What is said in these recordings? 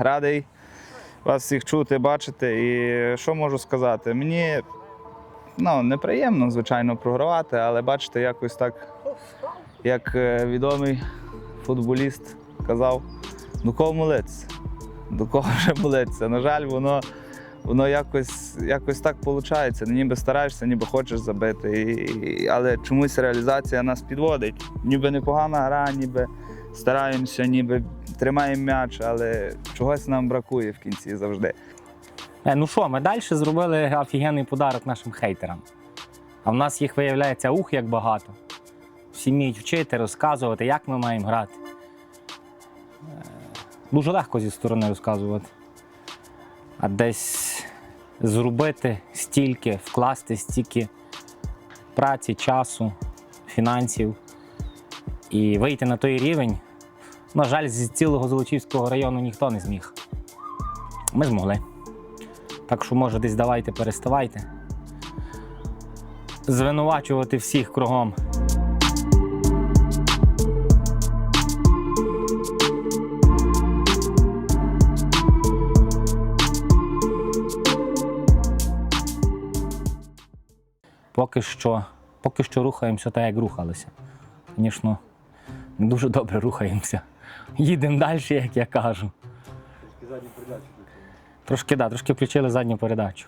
радий вас всіх чути, бачити. І що можу сказати? Мені ну, неприємно, звичайно, програвати, але бачите, якось так, як е, відомий футболіст казав, до кого молитися? До кого вже молитися? На жаль, воно, воно якось, якось так виходить. Ніби стараєшся, ніби хочеш забити. І, і- але чомусь реалізація нас підводить. Ніби непогана гра, ніби стараємося, ніби тримаємо м'яч, але чогось нам бракує в кінці завжди. Е, ну що, ми далі зробили офігенний подарок нашим хейтерам. А в нас їх виявляється ух як багато. Всі вміють вчити, розказувати, як ми маємо грати. Е, Дуже легко зі сторони розказувати. А десь зробити стільки, вкласти стільки праці, часу, фінансів і вийти на той рівень. На жаль, з цілого Золочівського району ніхто не зміг. Ми змогли. Так що, може, десь давайте переставайте. Звинувачувати всіх кругом. Поки що, поки що рухаємося так, як рухалися. Звісно, не дуже добре рухаємося. Їдемо далі, як я кажу. Трошки, задню передачу да, трошки включили задню передачу.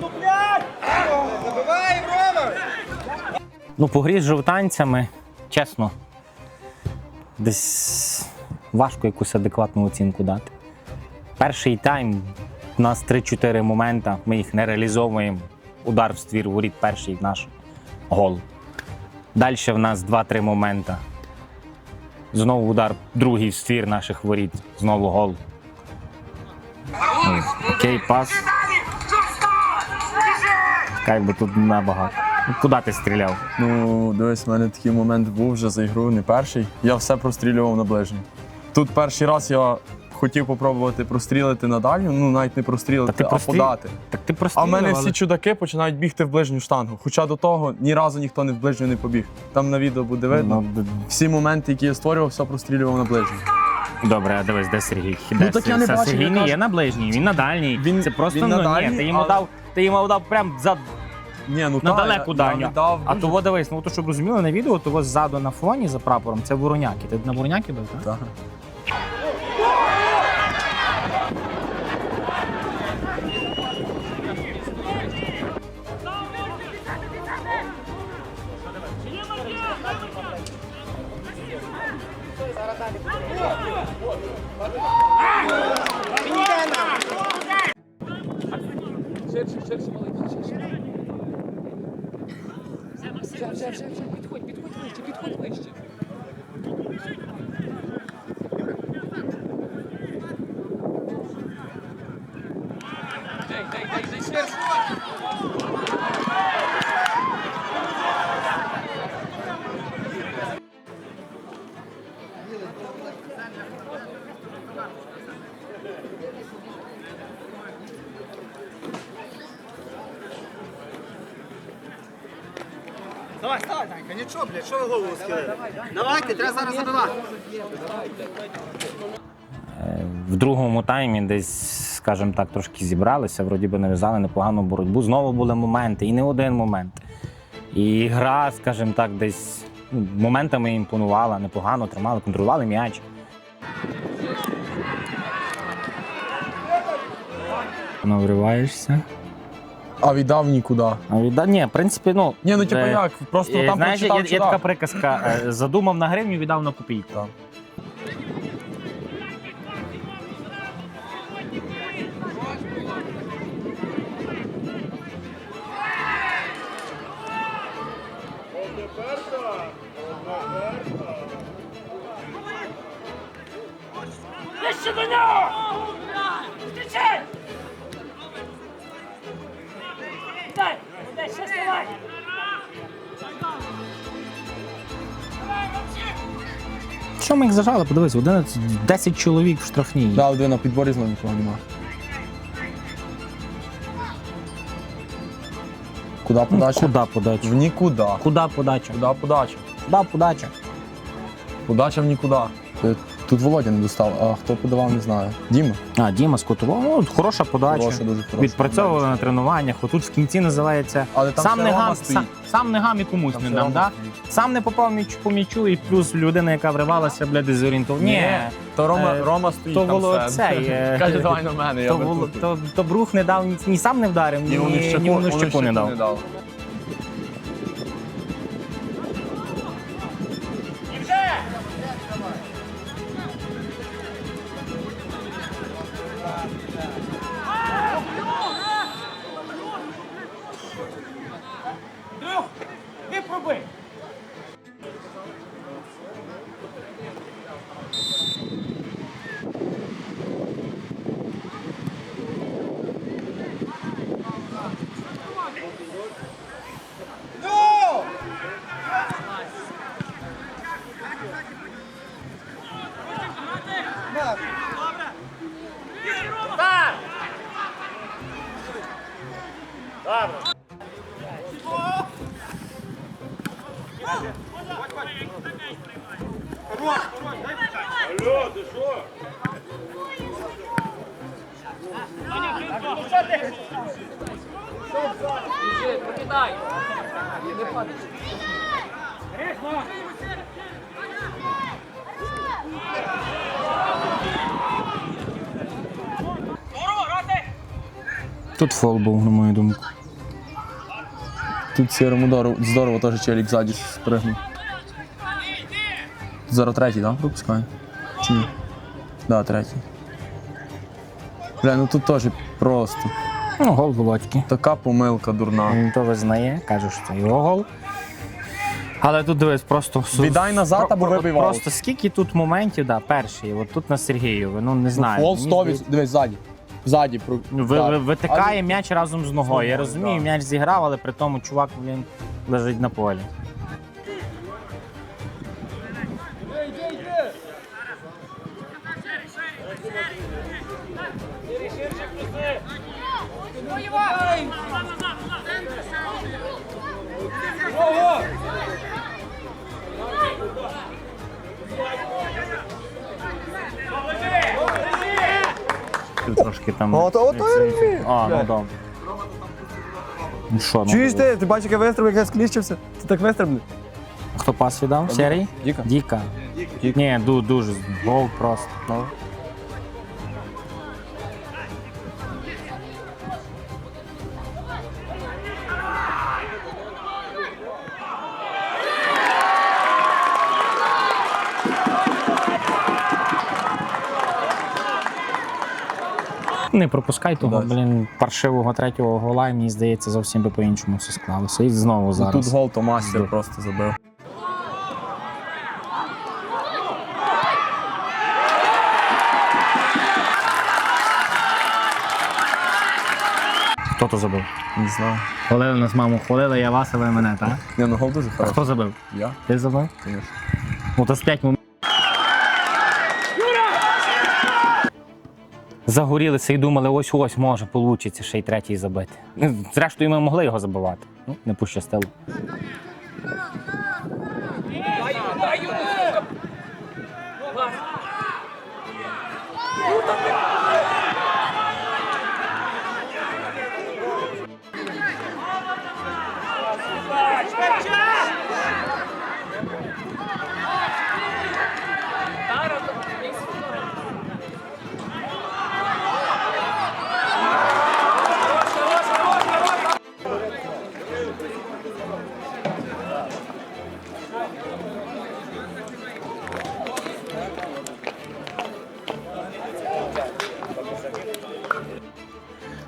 Ну, по грі з жовтанцями, чесно, десь важко якусь адекватну оцінку дати. Перший тайм у нас 3-4 моменти, ми їх не реалізовуємо. Удар в ствір воріт перший наш гол. Далі в нас 2-3 моменти. Знову удар, другий в ствір наших воріт, знову гол. Ну, Окей, пас. Як би тут набагато. Ну, Куди ти стріляв? Ну, дивись, в мене такий момент був вже за ігру, не перший. Я все прострілював на ближній. Тут перший раз я хотів попробувати прострілити на дальню, ну навіть не прострілити, Та ти а простріл- подати. Так ти А в мене всі чудаки починають бігти в ближню штангу. Хоча до того ні разу ніхто не в ближню не побіг. Там на відео буде видно. Ну, Всі моменти, які я створював, все прострілював на ближню. Добре, а дивись, де Сергій? Ну, так я не бачив, Сергій я не кажу- є на ближній, він на дальній. Він- Це просто він на ну, дальній, ні, ти йому але- дав, ти йому дав прям за Ні, ну на та, далеку я- я А дуже- того дивись, ну то щоб розуміли на відео, то ось ззаду на фоні за прапором це вороняки. Ти на вороняки дав, так? Так. Нічого, блядь, що ви голову скидаєте? Давайте, треба зараз забивати. В другому таймі десь, скажімо так, трошки зібралися, вроді би нав'язали непогану боротьбу. Знову були моменти, і не один момент. І гра, скажімо так, десь ну, моментами імпонувала, непогано тримали, контролювали м'яч. Навриваєшся. А віддав нікуди. А відда... Ні, в принципі, ну. Ні, ну типу е, як? Просто е, там знаєш, є, прочитав є така приказка: е, задумав на гривню, віддав на копійку. Так. Ближче до нього! Що ми їх зажали? Подивись, 11, 10 чоловік в штрафній. Да, один на підборі знову нікого нема. Куда подача? Куда подача? В нікуди. Куди подача? Куда подача? Куда подача? Подача в нікуди. Тут Володя не достав, а хто подавав, не знаю. Діма? А, Діма Котового. Ну, хороша подача. Хороша, дуже хороша. Відпрацьовували на тренуваннях. Отут в кінці називається Але там сам не Рома гам, стоїть. сам, сам не гам і комусь Там не ще дам, Рома да? Сам не попав міч по м'ячу, і плюс людина, яка вривалася, бля, дезорієнтована. Ні, то Рома, Е, Рома стоїть то там було все. цей, е, Каже, давай на мене, я то, було, то, то Брух не дав, ні, ні сам не вдарив, ні, Ні, ні, вони щеку не дав. Тут фол був, на мою думку. Тут сірому здорово, здорово теж челік ззаді спригнув. Зараз третій, так? Пропускає? Чи ні? Да, третій. Бля, ну тут теж просто. Ну, гол Володьки. Така помилка дурна. Він то визнає, каже, що це його гол. Але тут дивись, просто су- Віддай назад або вибий. Просто скільки тут моментів, да, перший, от тут на Сергієві, ну не знаю. Фол мені 100 здається, Дивись, ззаді. Ззаді. про- Ну, ви, ви, витикає м'яч разом з ногою. Я розумію, м'яч зіграв, але при тому чувак він лежить на полі. Ти трошки там. Ото- ото я розумію. А, ну добре. Ну що, ну, Чуєш ти? Ти бачиш, як я вистриб, як я скліщився? Ти так вистрибни. Хто пас віддав? Серій? Діка. Діка. Ні, ду, дуже. Гол просто. Ну. Не пропускай того, Удачі. блін, паршивого третього гола, і мені здається, зовсім би по-іншому все склалося. І знову Ну, зараз. Тут гол то мастер просто забив. Хто то забив? Не знаю. Хвалили нас маму, хвалили, я вас, а ви мене, так? Ні, ну гол дуже А хороший. хто забив? Я, Ти забив? звісно. Ну, то з 5 моментів. Загорілися і думали, ось ось може, вийде ще й третій забити. Ну, Зрештою, ми могли його забивати. Ну, не пощастило. Ну,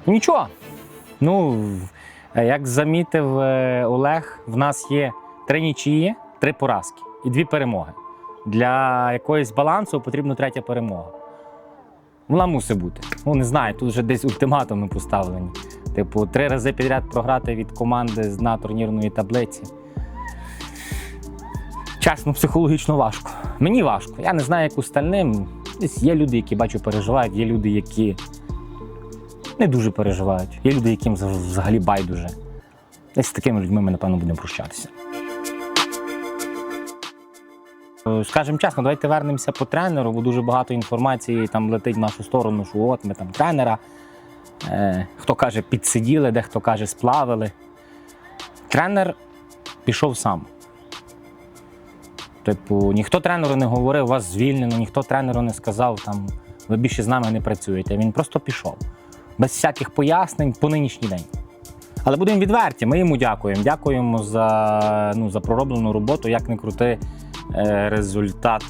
Нічого. Ну, е, як замітив е, Олег, в нас є три нічиї, три поразки і дві перемоги. Для якоїсь балансу потрібна третя перемога. Вона мусить бути. Ну, не знаю, тут вже десь ультиматуми поставлені. Типу, три рази підряд програти від команди з дна турнірної таблиці. Чесно, психологічно важко. Мені важко. Я не знаю, як остальним. Десь є люди, які бачу, переживають, є люди, які не дуже переживають. Є люди, яким взагалі байдуже. Десь з такими людьми ми, напевно, будемо прощатися. Е, Скажемо чесно, давайте вернемося по тренеру, бо дуже багато інформації там летить в нашу сторону, що от ми там тренера. Е, хто каже, підсиділи, дехто каже, сплавили. Тренер пішов сам. Типу, ніхто тренеру не говорив, вас звільнено, ніхто тренеру не сказав, там, ви більше з нами не працюєте. Він просто пішов. Без всяких пояснень по нинішній день. Але будемо відверті, ми йому дякуємо. Дякуємо за, ну, за пророблену роботу, як не крути, е, результат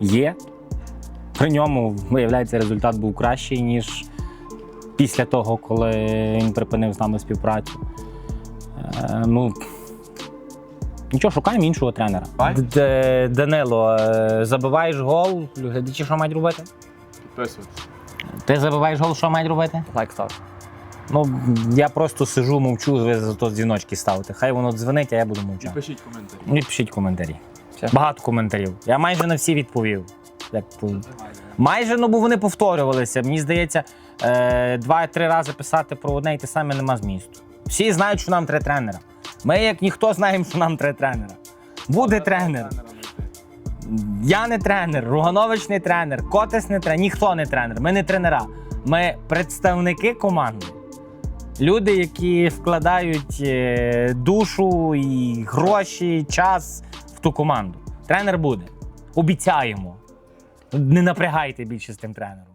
є. При ньому, виявляється, результат був кращий, ніж після того, коли він припинив з нами співпрацю. Е, ну, нічого, шукаємо іншого тренера. Д- Данило, е, забиваєш гол, глядачі що мають робити? Підписуйтесь. Ти забиваєш гол, що мають робити? Лайк став. Ну, я просто сижу, мовчу, ви зато дзвіночки ставите. Хай воно дзвонить, а я буду мовчати. Пишіть коментарі. І пишіть коментарі. Багато коментарів. Я майже на всі відповів. Як по- Майже, ну бо вони повторювалися. Мені здається, е, два-три рази писати про одне і те саме нема змісту. Всі знають, що нам треба тренера. Ми, як ніхто, знаємо, що нам треба тренера. Буде тренер. Я не тренер, Руганович не тренер, Котес не тренер, ніхто не тренер. Ми не тренера. Ми представники команди. Люди, які вкладають е, душу і гроші, час в ту команду. Тренер буде. Обіцяємо. Не напрягайте більше з тим тренером.